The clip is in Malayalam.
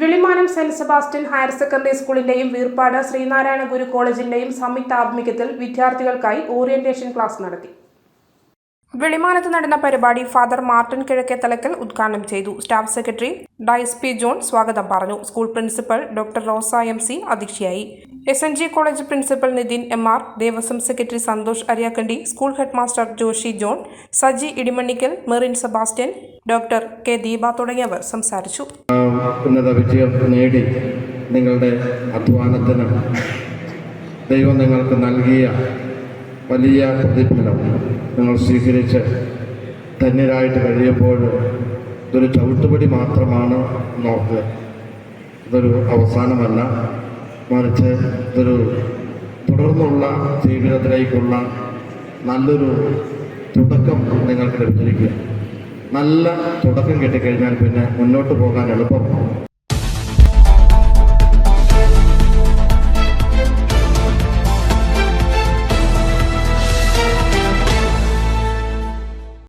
വിളിമാനം സെന്റ് സെബാസ്റ്റ്യൻ ഹയർ സെക്കൻഡറി സ്കൂളിന്റെയും വീർപ്പാട് ശ്രീനാരായണ ഗുരു കോളേജിന്റെയും സംയുക്ത ആഭിമുഖ്യത്തിൽ വിദ്യാർത്ഥികൾക്കായി ഓറിയന്റേഷൻ ക്ലാസ് നടത്തി. വെളിമാനത്ത് നടന്ന പരിപാടി ഫാദർ മാർട്ടിൻ കിഴക്കേ തലക്കൽ ഉദ്ഘാടനം ചെയ്തു. Staff secretary Dias P John സ്വാഗതം പറഞ്ഞു. School principal doctor Rosa M C അധ്യക്ഷയായി. S N G college principal Nithin M R Devaswom secretary Santhosh Ariyakkandi school head master Joshy John Saji Edimannickal Merin Sebastian doctor K Deepa തുടങ്ങിയവർ സംസാരിച്ചു. ഉന്നത വിജയം നേടി നിങ്ങളുടെ അധ്വാനത്തിന് ദൈവം നിങ്ങൾക്ക് നൽകിയ വലിയ പ്രതിഫലം നിങ്ങൾ സ്വീകരിച്ച് ധന്യരായിട്ട് കഴിയുമ്പോൾ ഇതൊരു ചവിട്ടുപടി മാത്രമാണ് നോക്കുക. ഇതൊരു അവസാനമല്ല. മറിച്ച് ഇതൊരു തുടർന്നുള്ള ജീവിതത്തിലേക്കുള്ള നല്ലൊരു തുടക്കം നിങ്ങൾക്ക് ലഭിച്ചിരിക്കുക നല്ല തുടക്കം കിട്ടിക്കഴിഞ്ഞാൽ പിന്നെ മുന്നോട്ട് പോകാൻ എളുപ്പമാണ്.